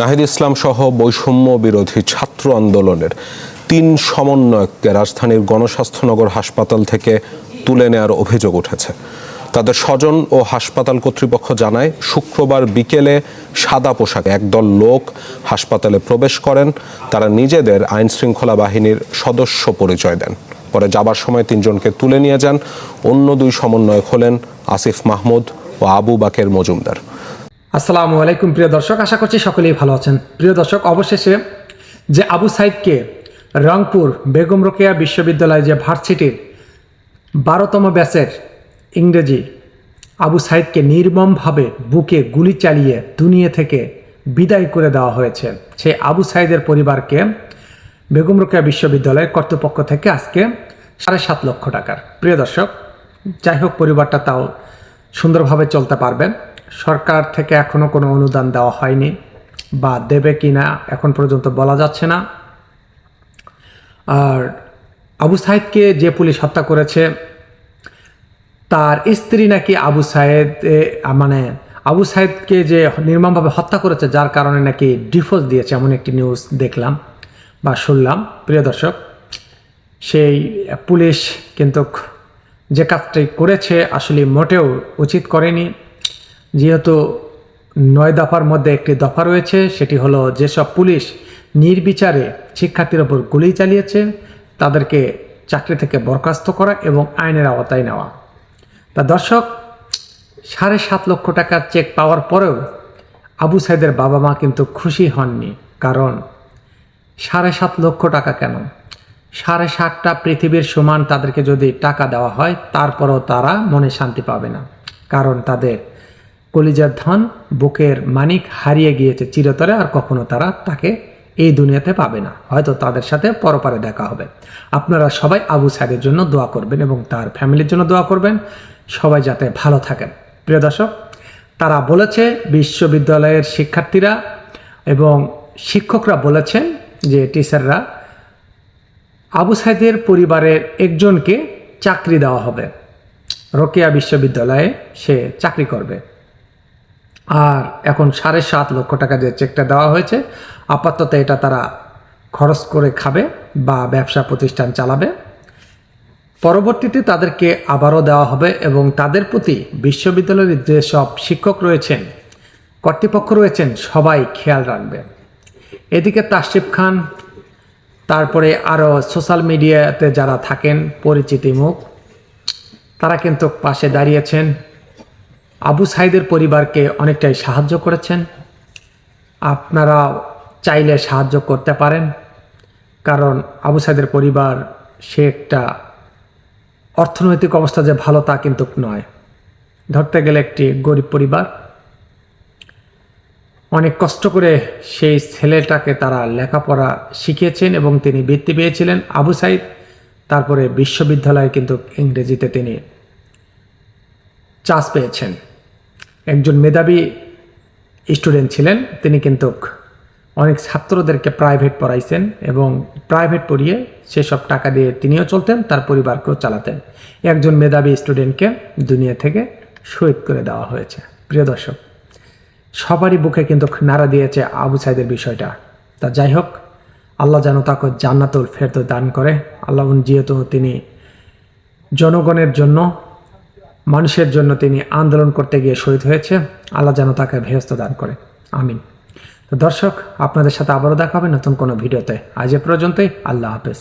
নাহিদ ইসলাম সহ বৈষম্য বিরোধী ছাত্র আন্দোলনের তিন সমন্বয়ককে রাজধানীর গণস্বাস্থ্যনগর হাসপাতাল থেকে তুলে নেওয়ার অভিযোগ উঠেছে। তাদের স্বজন ও হাসপাতাল কর্তৃপক্ষ জানায়, শুক্রবার বিকেলে সাদা পোশাকে একদল লোক হাসপাতালে প্রবেশ করেন। তারা নিজেদের আইন শৃঙ্খলা বাহিনীর সদস্য পরিচয় দেন। পরে যাবার সময় তিনজনকে তুলে নিয়ে যান। অন্য দুই সমন্বয়ক হলেন আসিফ মাহমুদ ও আবু বাকের মজুমদার। আসসালামু আলাইকুম, প্রিয় দর্শক। আশা করছি সকলেই ভালো আছেন। প্রিয় দর্শক, অবশেষে যে আবু সাইদকে রংপুর বেগম রোকেয়া বিশ্ববিদ্যালয় যে ভার্সিটির বারোতম ব্যাচের ইংরেজি আবু সাইদকে নির্মমভাবে বুকে গুলি চালিয়ে দুনিয়া থেকে বিদায় করে দেওয়া হয়েছে। সেই আবু সাইদের পরিবারকে বেগম রোকেয়া বিশ্ববিদ্যালয়ের কর্তৃপক্ষ থেকে আজকে সাড়ে সাত লক্ষ টাকার। প্রিয় দর্শক, যাই হোক, পরিবারটা তাও সুন্দরভাবে চলতে পারবেন সরকার থেকে এখনও কোনো অনুদান দেওয়া হয়নি বা দেবে কি না এখন পর্যন্ত বলা যাচ্ছে না। আর আবু সাহেদকে যে পুলিশ হত্যা করেছে, তার স্ত্রী নাকি আবু সাহেদ মানে আবু সাহেদকে যে নির্মমভাবে হত্যা করেছে, যার কারণে নাকি ডিভোর্স দিয়েছে এমন একটি নিউজ দেখলাম বা শুনলাম। প্রিয় দর্শক, সেই পুলিশ কিন্তু যে কাজটি করেছে, আসলে মোটেও উচিত করেনি। যেহেতু নয় দফার মধ্যে একটি দফা রয়েছে, সেটি হলো যেসব পুলিশ নির্বিচারে শিক্ষার্থীর ওপর গুলি চালিয়েছে, তাদেরকে চাকরি থেকে বরখাস্ত করা এবং আইনের আওতায় নেওয়া। তা দর্শক, সাড়ে সাত লক্ষ টাকার চেক পাওয়ার পরেও আবু সাইদের বাবা মা কিন্তু খুশি হননি। কারণ, সাড়ে সাত লক্ষ টাকা কেন? সাড়ে সাতটা পৃথিবীর সমান তাদেরকে যদি টাকা দেওয়া হয়, তারপরও তারা মনে শান্তি পাবে না। কারণ তাদের কলিজার ধন বুকের মানিক হারিয়ে গিয়েছে চিরতরে আর কখনো তারা তাকে এই দুনিয়াতে পাবে না। হয়তো তাদের সাথে পরপারে দেখা হবে। আপনারা সবাই আবু সাইদের জন্য দোয়া করবেন এবং তার ফ্যামিলির জন্য দোয়া করবেন। সবাই যাতে ভালো থাকেন। প্রিয় দর্শক, তারা বলেছে, বিশ্ববিদ্যালয়ের শিক্ষার্থীরা এবং শিক্ষকরা বলেছেন যে টিচাররা, আবু সাইদের পরিবারের একজনকে চাকরি দেওয়া হবে। রোকেয়া বিশ্ববিদ্যালয়ে সে চাকরি করবে। আর এখন সাড়ে সাত লক্ষ টাকা যে চেকটা দেওয়া হয়েছে, আপাতত এটা তারা খরচ করে খাবে বা ব্যবসা প্রতিষ্ঠান চালাবে। পরবর্তীতে তাদেরকে আবারও দেওয়া হবে এবং তাদের প্রতি বিশ্ববিদ্যালয়ের যেসব শিক্ষক রয়েছেন, কর্তৃপক্ষ রয়েছেন, সবাই খেয়াল রাখবে। এদিকে তাশরিফ খান, তারপরে আরও সোশ্যাল মিডিয়াতে যারা থাকেন, পরিচিতি মুখ, তারা কিন্তু পাশে দাঁড়িয়েছেন। আবু সাইদের পরিবারকে অনেকটাই সাহায্য করেছেন। আপনারা চাইলে সাহায্য করতে পারেন, কারণ আবু সাইদের পরিবার সে একটা অর্থনৈতিক অবস্থা যে ভালো তা কিন্তু নয়। ধরতে গেলে একটি গরিব পরিবার। অনেক কষ্ট করে সেই ছেলেটাকে তারা লেখাপড়া শিখিয়েছেন এবং তিনি বৃত্তি পেয়েছিলেন আবু সাইদ। তারপরে বিশ্ববিদ্যালয়ে কিন্তু ইংরেজিতে তিনি চান্স পেয়েছেন। একজন মেধাবী স্টুডেন্ট ছিলেন, তিনি কিন্তু অনেক ছাত্রদেরকে প্রাইভেট পড়াইছেন এবং প্রাইভেট পড়িয়ে সেসব টাকা দিয়ে তিনিও চলতেন, তার পরিবারকেও চালাতেন। একজন মেধাবী স্টুডেন্টকে দুনিয়া থেকে শহীদ করে দেওয়া হয়েছে। প্রিয় দর্শক, সবারই বুকে কিন্তু নাড়া দিয়েছে আবু সাইদের বিষয়টা। তা যাই হোক, আল্লাহ যেন তাকে জান্নাতুল ফেরত দান করে। আল্লাহ যেহেতু তিনি জনগণের জন্য মানুষের জন্য তিনি আন্দোলন করতে গিয়ে শহীদ হয়েছে। আল্লাহ যেন তাকে ভেস্ত দান করে। আমিন। তো দর্শক, আপনাদের সাথে আবারও দেখা হবে নতুন কোনো ভিডিওতে। আজ এ পর্যন্তই, আল্লাহ হাফেজ।